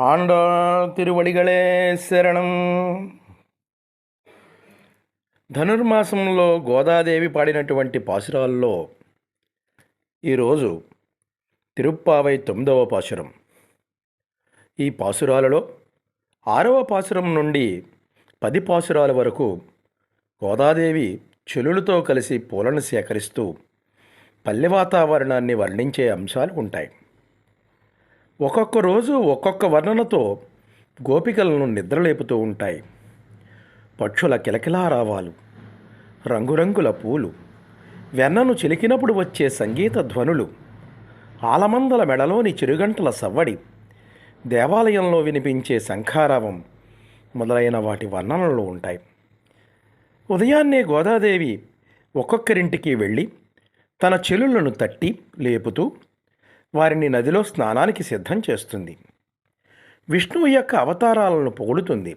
ஆண்டாள் తిరువడిగళే శరణం ధనుర్మాసంలో గోదాదేవి పాడినటువంటి పాసురాల్లో ఈరోజు తిరుప్పావై తొమ్మిదవ పాసురం ఈ పాసురాలలో ఆరవ పాసురం నుండి పది పాసురాల వరకు గోదాదేవి చెలులతో కలిసి పూలను సేకరిస్తూ పల్లె వాతావరణాన్ని వర్ణించే అంశాలు ఉంటాయి ఒక్కొక్క రోజు ఒక్కొక్క వర్ణనతో గోపికలను నిద్రలేపుతూ ఉంటాయి. పక్షుల కిలకిలారావాలు రంగురంగుల పూలు వెన్నను చిలికినప్పుడు వచ్చే సంగీత ధ్వనులు ఆలమందల మెడలోని చిరుగంటల సవ్వడి దేవాలయంలో వినిపించే శంఖారావం మొదలైన వాటి వర్ణనలు ఉంటాయి. ఉదయాన్నే గోదాదేవి ఒక్కొక్కరింటికి వెళ్ళి తన చెలులను తట్టి లేపుతూ వారిని నదిలో స్నానానికి సిద్ధం చేస్తుంది. విష్ణువు యొక్క అవతారాలను పొగుడుతుంది.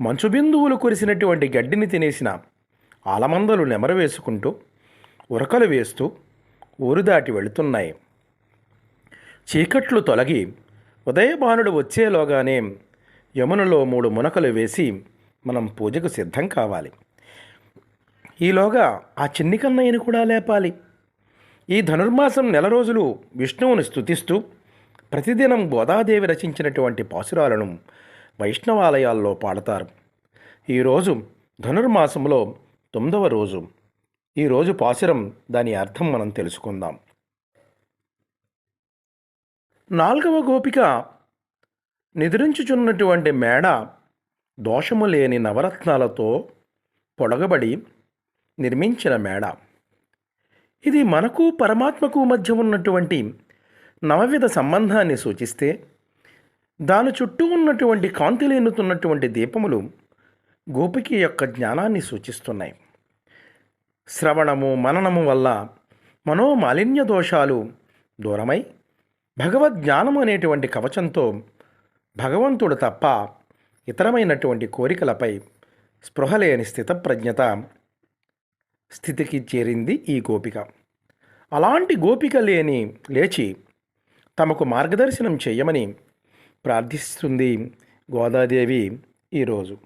మంచు బిందువులు కురిసినటువంటి గడ్డిని తినేసిన ఆలమందలు నెమరవేసుకుంటూ ఉరకలు వేస్తూ ఊరు దాటి వెళుతున్నాయి. చీకట్లు తొలగి ఉదయభానుడు వచ్చేలోగానే యమునలో మూడు మునకలు వేసి మనం పూజకు సిద్ధం కావాలి. ఈలోగా ఆ చిన్ని కన్నయ్యను కూడా లేపాలి. ఈ ధనుర్మాసం నెల రోజులు విష్ణువుని స్తుతిస్తూ ప్రతిదినం గోదాదేవి రచించినటువంటి పాసురాలను వైష్ణవాలయాల్లో పాడతారు. ఈరోజు ధనుర్మాసంలో తొమ్మిదవ రోజు. ఈరోజు పాసురం దాని అర్థం మనం తెలుసుకుందాం. నాలుగవ గోపిక నిద్రించుచున్నటువంటి మేడ దోషము లేని నవరత్నాలతో పొడగబడి నిర్మించిన మేడ. ఇది మనకు పరమాత్మకు మధ్య ఉన్నటువంటి నవవిధ సంబంధాన్ని సూచిస్తే దాని చుట్టూ ఉన్నటువంటి కాంతిలేనుతున్నటువంటి దీపములు గోపిక యొక్క జ్ఞానాన్ని సూచిస్తున్నాయి. శ్రవణము మననము వల్ల మనోమాలిన్య దోషాలు దూరమై భగవద్ జ్ఞానము అనేటువంటి కవచంతో భగవంతుడు తప్ప ఇతరమైనటువంటి కోరికలపై స్పృహలేని స్థిత స్థితప్రజ్ఞత స్థితికి చేరింది ఈ గోపిక. అలాంటి గోపిక లేని లేచి తమకు మార్గదర్శనం చేయమని ప్రార్థిస్తుంది గోదాదేవి ఈరోజు.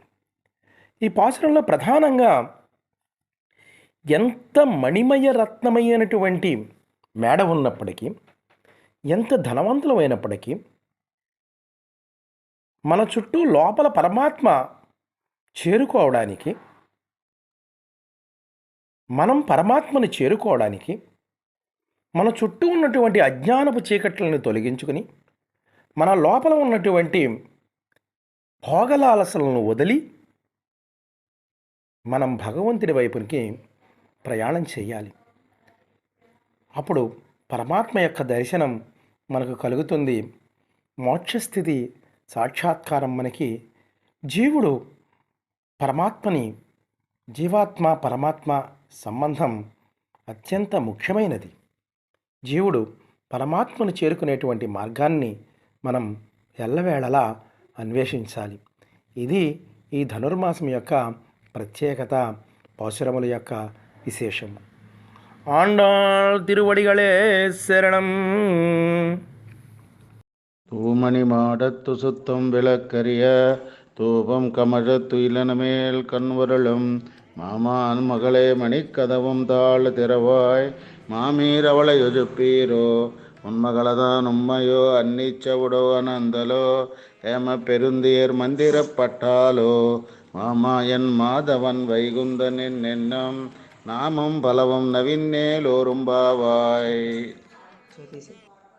ఈ పాసురంలో ప్రధానంగా ఎంత మణిమయ రత్నమైనటువంటి మేడ ఉన్నప్పటికీ ఎంత ధనవంతులమైనప్పటికీ మన చుట్టూ లోపల పరమాత్మ చేరుకోవడానికి మనం పరమాత్మని చేరుకోవడానికి మన చుట్టూ ఉన్నటువంటి అజ్ఞానపు చీకట్లను తొలగించుకుని మన లోపల ఉన్నటువంటి భోగలాలసలను వదిలి మనం భగవంతుడి వైపునికి ప్రయాణం చేయాలి. అప్పుడు పరమాత్మ యొక్క దర్శనం మనకు కలుగుతుంది. మోక్షస్థితి సాక్షాత్కారం మనకి జీవుడు పరమాత్మని జీవాత్మ పరమాత్మ సంబంధం అత్యంత ముఖ్యమైనది. జీవుడు పరమాత్మను చేరుకునేటువంటి మార్గాన్ని మనం ఎల్లవేళలా అన్వేషించాలి ఇది ఈ ధనుర్మాసం యొక్క ప్రత్యేకత పాశురముల యొక్క విశేషం ఆండాళ్ తిరువడిగళే శరణం தூமணி மாடத்து சுத்தம் விளக்கரிய தூபம் கமழத்து இளனமேல் கண்வருளும் மாமான் மகளே மணிக்கதவும் தாழ் திறவாய் ಮಾಮೀರವಳ ಯೊದುಪೀರೋ உண்மகளத உண்மையோ அன்னிச்சவுடோ அனந்தலோ? ஹேம பெருந்தியர் மந்திரப்பட்டாலோ மாமா என் மாதவன் வைகுந்தனின் எண்ணம் நாமும் பலவும் நவின்னேலோரும்பாவாய் சரி சரி.